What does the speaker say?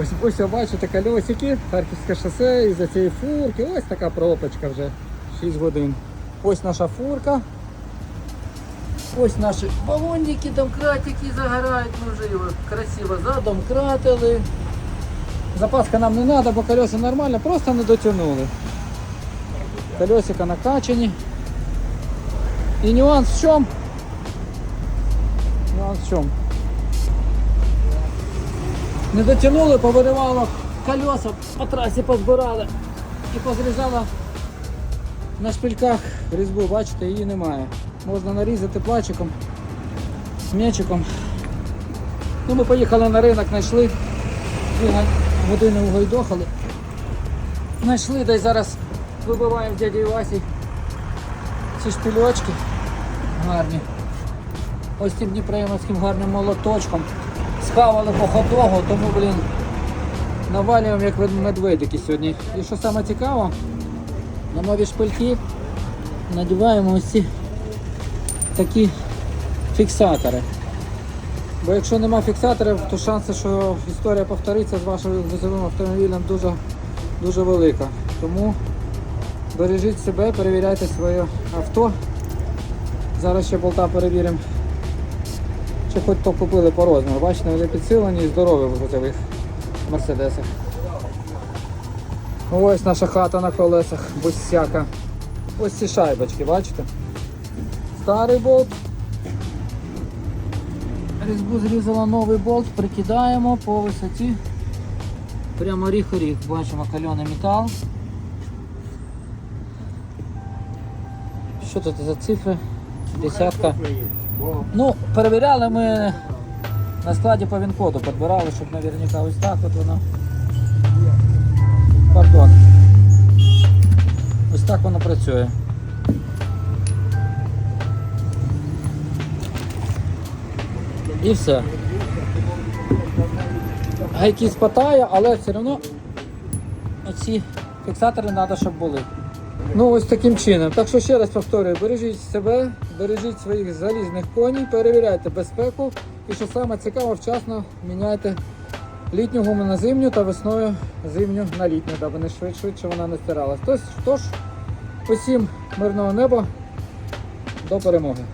Ось ось ви бачите колесики, Харківське шосе, і за цієї фурки. Ось така пропочка вже 6 годин. Ось наша фурка. Ось наші балонники, домкратики загорають, ми вже його красиво задомкратили. Запаска нам не треба, бо колеса нормально, просто не дотягнули. Колесика накачані. І нюанс в чому? Нюанс в чому? Не дотягнули, повиривало колеса, по трасі позбирали і позрізало на шпильках різьбу, бачите, її немає. Можна нарізати плачиком, м'ячиком. Ну, ми поїхали на ринок, знайшли, дві години угойдохали. Знайшли, де зараз вибиваємо дяді Васі ці шпильочки гарні. Ось цим дніпроємовським гарним молоточком. Схавали по ходогу, тому, блін, навалюємо як медведики сьогодні. І що саме цікаво, на нові шпильки надіваємо ось ці такі фіксатори. Бо якщо нема фіксаторів, то шанси, що історія повториться з вашим вузовим автомобілем дуже, дуже велика. Тому бережіть себе, перевіряйте своє авто. Зараз ще болта перевіримо. Чи хоч то купили по розміру. Бачите, вони підсилені і здорові в грузових мерседесах. Ось наша хата на колесах, босяка. Ось ці шайбочки, бачите? Старий болт. Різьбу зрізала новий болт, прикидаємо по висоті. Прямо ріг-ріг, бачимо кальоний метал. Що тут за цифри? Десятка. Ну, перевіряли ми на складі по він-коду, підбирали, щоб наверняка ось так от воно. Пардон. Ось так воно працює. І все. Гайки спотає, але все одно оці фіксатори треба, щоб були. Ну ось таким чином. Так що ще раз повторюю, бережіть себе, бережіть своїх залізних коней, перевіряйте безпеку і що саме цікаво, вчасно міняйте літню гуму на зимню та весною зимню на літню, аби не швидше, швидше вона не стиралась. Тож, тож усім мирного неба, до перемоги.